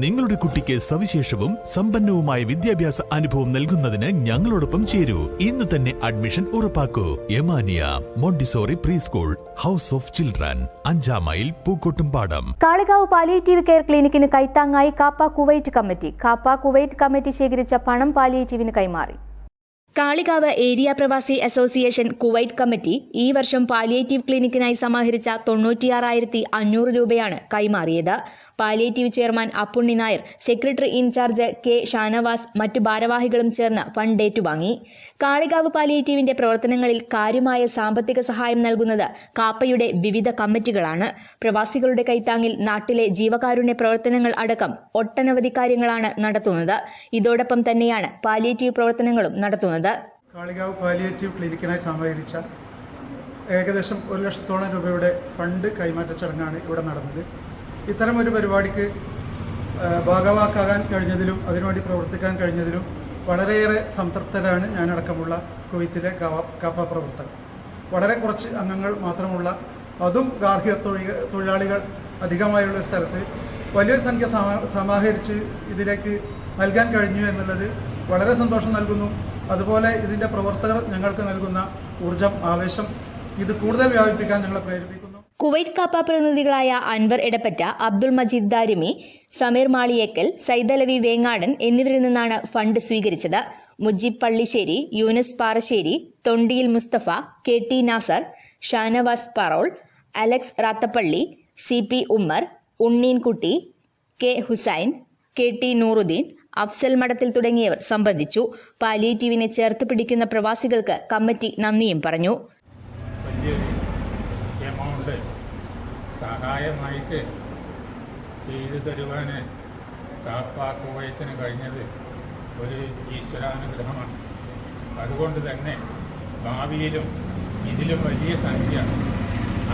നിങ്ങളുടെ കുട്ടിക്ക് സവിശേഷവും സമ്പന്നവുമായ വിദ്യാഭ്യാസ അനുഭവം നൽകുന്നതിന് ഞങ്ങളോടൊപ്പം ചേരൂ. ഇന്ന് തന്നെ admission ഉറപ്പാക്കൂ. Yamaniya Montessori pre school house of children അഞ്ചാം mile Pookkottumpadam. Kalikavu palliative care ക്ലിനിക്കിന് കൈത്താങ്ങായി Kappa Kuwait committee. Kappa Kuwait committee ശേഖരിച്ച പണം പാലിയേറ്റീവിന് കൈമാറി. Kalikavu area Pravasi association Kuwait committee ഈ വർഷം പാലിയേറ്റീവ് ക്ലിനിക്കിനായി സമാഹരിച്ച തൊണ്ണൂറ്റിയാറായിരത്തി അഞ്ഞൂറ് രൂപയാണ് കൈമാറിയത്. Palliative chairman Appunni Nair secretary incharge K Shanavas മറ്റു ഭാരവാഹികളും ചേർന്ന് ഫണ്ട് ഏറ്റുവാങ്ങി കാളികാവ് പാലിയേറ്റീവിന്റെ പ്രവർത്തനങ്ങളിൽ കാര്യമായ സാമ്പത്തിക സഹായം നൽകുന്നത് കാപ്പയുടെ വിവിധ കമ്മിറ്റികളാണ്. പ്രവാസികളുടെ കൈത്താങ്ങിൽ നാട്ടിലെ ജീവകാരുണ്യ പ്രവർത്തനങ്ങൾ അടക്കം ഒട്ടനവധി കാര്യങ്ങളാണ് നടത്തുന്നത്. ഇതോടൊപ്പം തന്നെയാണ് പാലിയേറ്റീവ് പ്രവർത്തനങ്ങളും നടത്തുന്നത്. കാളികാവ് പാലിയേറ്റീവ് ക്ലിനിക്കിനായി സമാഹരിച്ച ഏകദേശം ഒരു ലക്ഷത്തോളം രൂപയുടെ ഫണ്ട് കൈമാറ്റ ചടങ്ങാണ് ഇവിടെ നടന്നത്. ഇത്തരം ഒരു പരിപാടിക്ക് ഭാഗവാക്കാകാൻ കഴിഞ്ഞതിലും അതിനുവേണ്ടി പ്രവർത്തിക്കാൻ കഴിഞ്ഞതിലും വളരെയേറെ സംതൃപ്തരാണ് ഞാനടക്കമുള്ള കുവൈത്തിലെ കപ്പ പ്രവർത്തകർ. വളരെ കുറച്ച് അംഗങ്ങൾ മാത്രമുള്ള അതും ഗാർഹിക തൊഴിലാളികൾ അധികമായുള്ള സ്ഥലത്ത് വലിയൊരു സംഖ്യ സമാഹരിച്ച് ഇതിലേക്ക് നൽകാൻ കഴിഞ്ഞു എന്നുള്ളത് വളരെ സന്തോഷം നൽകുന്നു. അതുപോലെ ഇതിന്റെ പ്രവർത്തകർ ഞങ്ങൾക്ക് നൽകുന്ന ഊർജം ആവേശം ഇത് കൂടുതൽ വ്യാപിപ്പിക്കാൻ ഞങ്ങളെ പ്രേരിപ്പിക്കുന്നു. കുവൈറ്റ് കാപ്പ പ്രതിനിധികളായ അൻവർ എടപ്പറ്റ അബ്ദുൾ മജീദ് ദാരിമി സമീർ മാളിയേക്കൽ സൈദലവി വേങ്ങാടൻ എന്നിവരിൽ നിന്നാണ് ഫണ്ട് സ്വീകരിച്ചത്. Mujeeb Pallissery Younus Parassery Thondiyil Musthafa K T Nasar Shanavas Parol Alex Rathappally C P Ummer Unneenkutty K Hussain K T Nooruddeen Afsal Madathil തുടങ്ങിയവർ സംബന്ധിച്ചു. പാലിയേറ്റീവിനെ ചേർത്ത് പിടിക്കുന്ന പ്രവാസികൾക്ക് കമ്മിറ്റി നന്ദിയും പറഞ്ഞു. സഹായമായിട്ട് ചെയ്തു തരുവാൻ കാപ്പാക്കുവയത്തിന് കഴിഞ്ഞത് ഒരു ഈശ്വരാനുഗ്രഹമാണ്. അതുകൊണ്ട് തന്നെ ഭാവിയിലും ഇതിലും വലിയ സംഖ്യ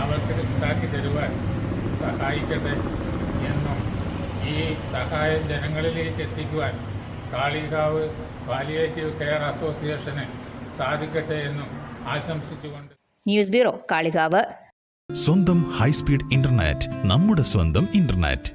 അവർക്ക് ഉണ്ടാക്കി തരുവാൻ സഹായിക്കട്ടെ. ഈ സഹായം ജനങ്ങളിലേക്ക് എത്തിക്കുവാൻ കാളികാവ് പാലിയേറ്റീവ് കെയർ അസോസിയേഷന് സാധിക്കട്ടെ എന്നും ആശംസിച്ചുകൊണ്ട് ന്യൂസ് ബ്യൂറോ കാളികാവ്. സ്വന്തം ഹൈസ്പീഡ് ഇന്റർനെറ്റ് നമ്മുടെ സ്വന്തം ഇന്റർനെറ്റ്.